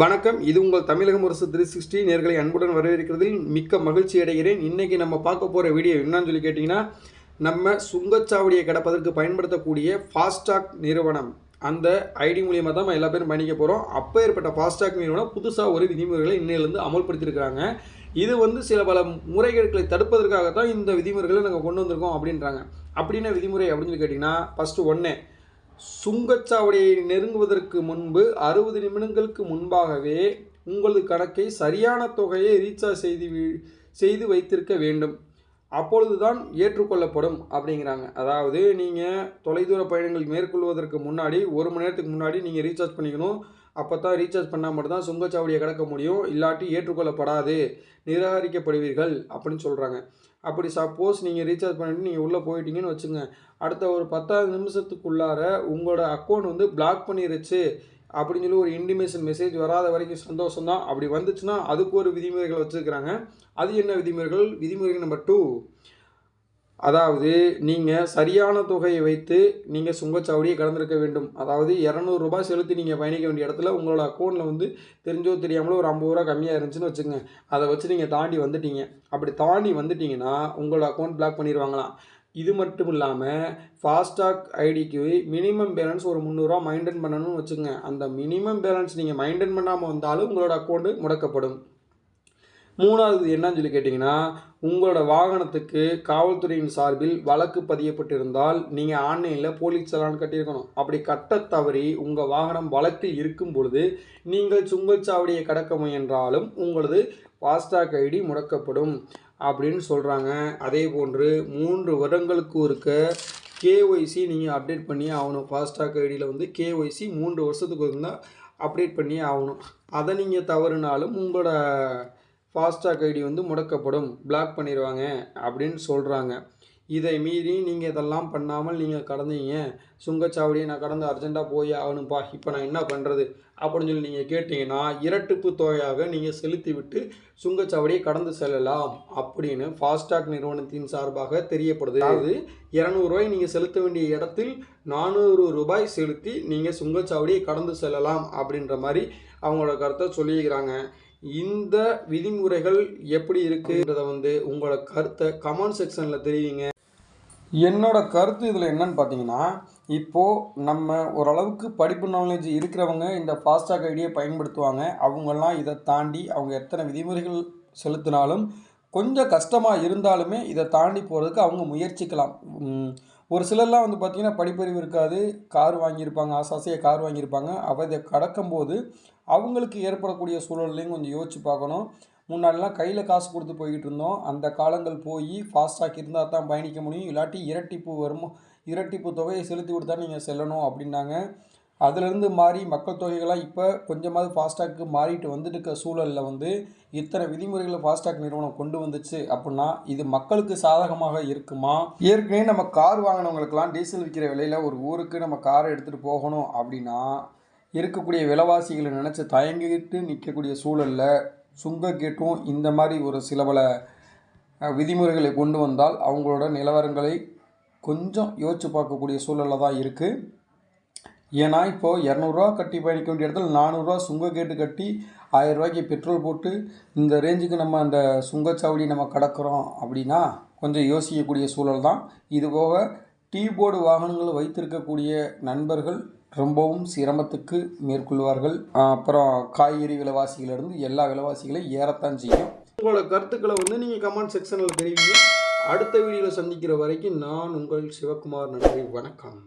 வணக்கம். இது உங்கள் தமிழகம் அரசு த்ரீ சிக்ஸ்டி நேர்களை அன்புடன் வரவேற்கிறதில் மிக்க மகிழ்ச்சி அடைகிறேன். இன்றைக்கி நம்ம பார்க்க போகிற வீடியோ என்னன்னு சொல்லி கேட்டிங்கன்னா நம்ம சுங்கச்சாவடியை கிடப்பதற்கு பயன்படுத்தக்கூடிய ஃபாஸ்டாக் நிறுவனம். அந்த ஐடி மூலியமாக தான் நம்ம எல்லா பேரும் பயணிக்க போகிறோம் அப்போ ஏற்பட்ட ஃபாஸ்டாக் நிறுவனம் புதுசாக ஒரு விதிமுறைகளை இன்னையிலேருந்து அமல்படுத்தியிருக்கிறாங்க. இது வந்து சில பல முறைகேடுகளை தடுப்பதற்காக தான் இந்த விதிமுறைகளை நாங்கள் கொண்டு வந்திருக்கோம் அப்படின்றாங்க. அப்படின்னா விதிமுறை அப்படின்னு சொல்லி கேட்டிங்கன்னா ஃபஸ்ட்டு ஒன்று சுங்கச்சாவடியை நெருங்குவதற்கு முன்பு அறுபது நிமிடங்களுக்கு முன்பாகவே உங்களது கணக்கை சரியான தொகையை ரீசார்ஜ் செய்து வி- செய்து வைத்திருக்க வேண்டும். அப்பொழுதுதான் ஏற்றுக்கொள்ளப்படும் அப்படிங்கிறாங்க. அதாவது நீங்கள் தொலைதூர பயணங்கள் மேற்கொள்வதற்கு முன்னாடி ஒரு மணி நேரத்துக்கு முன்னாடி நீங்கள் ரீசார்ஜ் பண்ணிக்கணும். அப்போ தான் ரீசார்ஜ் பண்ணால் மட்டும்தான் சுங்கச்சாவடியை கடக்க முடியும். இல்லாட்டி ஏற்றுக்கொள்ளப்படாது. நிராகரிக்கப்படுவீர்கள் அப்படின்னு சொல்கிறாங்க அப்படி சப்போஸ் நீங்கள் ரீசார்ஜ் பண்ணிட்டு நீங்கள் உள்ளே போயிட்டீங்கன்னு வச்சுங்க. அடுத்த ஒரு பத்தாவது நிமிஷத்துக்குள்ளார உங்களோட அக்கௌண்ட் வந்து பிளாக் பண்ணிருச்சு அப்படின்னு சொல்லி ஒரு இன்டிமேஷன் மெசேஜ் வராத வரைக்கும் சந்தோஷம் தான் அப்படி வந்துச்சுன்னா அதுக்கு ஒரு விதிமுறைகள் வச்சுருக்கிறாங்க. அது என்ன விதிமுறைகள்? விதிமுறைகள் நம்பர் டூ அதாவது நீங்கள் சரியான தொகையை வைத்து நீங்கள் சுங்கச்சாவடியை கடந்திருக்க வேண்டும். அதாவது இரநூறுபா செலுத்தி நீங்கள் பயணிக்க வேண்டிய இடத்துல உங்களோட அக்கௌண்ட்டில் வந்து தெரிஞ்சோ தெரியாமலோ ஒரு ஐம்பது ரூபா கம்மியாக இருந்துச்சுன்னு வச்சுங்க அதை வச்சு நீங்கள் தாண்டி வந்துட்டீங்க. அப்படி தாண்டி வந்துட்டீங்கன்னா உங்களோட அக்கௌண்ட் பிளாக் பண்ணிடுவாங்களாம் இது மட்டும் இல்லாமல் ஃபாஸ்டாக் ஐடிக்கு மினிமம் பேலன்ஸ் ஒரு முந்நூறுரூவா மெயின்டைன் பண்ணணும்னு வச்சுங்க அந்த மினிமம் பேலன்ஸ் நீங்கள் மெயின்டைன் பண்ணாமல் வந்தாலும் உங்களோட அக்கௌண்ட்டு முடக்கப்படும். மூணாவது என்னன்னு சொல்லி கேட்டிங்கன்னா உங்களோட வாகனத்துக்கு காவல்துறையின் சார்பில் வழக்கு பதியப்பட்டிருந்தால் நீங்கள் ஆன்லைனில் போலீஸ் சலான் கட்டியிருக்கணும். அப்படி கட்ட தவறி உங்கள் வாகனம் வழக்கில் இருக்கும் பொழுது நீங்கள் சுங்கச்சாவடியை கடக்க முயன்றாலும் உங்களது ஃபாஸ்டாக் ஐடி முடக்கப்படும் அப்படின்னு சொல்கிறாங்க அதே போன்று மூன்று வருடங்களுக்கு இருக்க கேஒய்சி நீங்கள் அப்டேட் பண்ணி ஆகணும். ஃபாஸ்டாக் ஐடியில் வந்து கேஒய்சி மூன்று வருஷத்துக்கு இருந்தால் அப்டேட் பண்ணி ஆகணும். அதை நீங்கள் தவறுனாலும் உங்களோட ஃபாஸ்டாக் ஐடி வந்து முடக்கப்படும் பிளாக் பண்ணிடுவாங்க அப்படின்னு சொல்கிறாங்க இதை மீறி நீங்கள் இதெல்லாம் பண்ணாமல் நீங்கள் கடந்தீங்க. சுங்கச்சாவடியை நான் கடந்து அர்ஜெண்ட்டாக போய் ஆகணும்ப்பா இப்போ நான் என்ன பண்ணுறது அப்படின்னு சொல்லி நீங்கள் கேட்டிங்கன்னா இரட்டுப்பு தொகையாக நீங்கள் செலுத்தி விட்டு சுங்கச்சாவடியை கடந்து செல்லலாம் அப்படின்னு ஃபாஸ்டாக் நிறுவனத்தின் சார்பாக தெரியப்படுது. அதாவது இரநூறுவாய் நீங்கள் செலுத்த வேண்டிய இடத்தில் நானூறு ரூபாய் செலுத்தி நீங்கள் சுங்கச்சாவடியை கடந்து செல்லலாம் அப்படின்ற மாதிரி அவங்களோட கருத்தை சொல்லியிருக்கிறாங்க. இந்த விதிமுறைகள் எப்படி இருக்குன்றத வந்து உங்களோட கருத்தை கமெண்ட் செக்ஷனில் தெரிவிங்க. என்னோட கருத்து இதில் என்னன்னு பார்த்தீங்கன்னா இப்போது நம்ம ஓரளவுக்கு படிப்பு நாலேஜ் இருக்கிறவங்க இந்த ஃபாஸ்டாக் ஐடியை பயன்படுத்துவாங்க. அவங்கெல்லாம் இதை தாண்டி அவங்க எத்தனை விதிமுறைகள் செலுத்தினாலும் கொஞ்சம் கஷ்டமாக இருந்தாலுமே இதை தாண்டி போகிறதுக்கு அவங்க முயற்சிக்கலாம். ஒரு சிலர்லாம் வந்து பார்த்திங்கன்னா படிப்பறிவு இருக்காது கார் வாங்கியிருப்பாங்க ஆசாசையாக கார் வாங்கியிருப்பாங்க. அவ இதை கடக்கும்போது அவங்களுக்கு ஏற்படக்கூடிய சூழல்லையும் கொஞ்சம் யோசிச்சு பார்க்கணும். முன்னாடிலாம் கையில் காசு கொடுத்து போய்கிட்டு இருந்தோம். அந்த காலங்கள் போய் ஃபாஸ்டாக் இருந்தால் தான் பயணிக்க முடியும். இல்லாட்டி இரட்டிப்பு வருமோ இரட்டிப்பு தொகையை செலுத்தி கொடுத்தா நீங்கள் செல்லணும் அப்படின்னாங்க. அதிலிருந்து மாறி மக்கள் தொகைகளாக இப்போ கொஞ்சமாவது ஃபாஸ்டாக்கு மாறிட்டு வந்துட்டு இருக்க சூழலில் வந்து இத்தனை விதிமுறைகளை ஃபாஸ்டாக் நிறுவனம் கொண்டு வந்துச்சு அப்படின்னா இது மக்களுக்கு சாதகமாக இருக்குமா? ஏற்கனவே நம்ம கார் வாங்கினவங்களுக்கெல்லாம் டீசல் விற்கிற விலையில் ஒரு ஊருக்கு நம்ம காரை எடுத்துகிட்டு போகணும் அப்படின்னா இருக்கக்கூடிய விலைவாசிகளை நினச்சி தயங்கிட்டு நிற்கக்கூடிய சூழலில் சுங்க கேட்டும் இந்த மாதிரி ஒரு சில பல விதிமுறைகளை கொண்டு வந்தால் அவங்களோட நிலவரங்களை கொஞ்சம் யோசிச்சு பார்க்கக்கூடிய சூழலில் தான் இருக்குது ஏன்னா இப்போது இரநூறுவா கட்டி பயணிக்க வேண்டிய இடத்துல நானூறுரூவா சுங்க கேட்டு கட்டி ஆயிரரூவாய்க்கு பெட்ரோல் போட்டு இந்த ரேஞ்சுக்கு நம்ம அந்த சுங்கச்சாவடி நம்ம கடக்கிறோம் அப்படின்னா கொஞ்சம் யோசிக்கக்கூடிய சூழல் தான். இது போக டீ போர்டு வாகனங்கள் வைத்திருக்கக்கூடிய நண்பர்கள் ரொம்பவும் சிரமத்துக்கு மேற்கொள்வார்கள். அப்புறம் காய்கறி விலைவாசிகளிலிருந்து எல்லா விலைவாசிகளையும் ஏறத்தான் செய்யும். உங்களோட கருத்துக்களை வந்து நீங்கள் கமெண்ட் செக்ஷனில் தெரிவிங்க. அடுத்த வீடியோவில் சந்திக்கிற வரைக்கும் நான் உங்கள் சிவகுமார் நன்றி. வணக்கம்.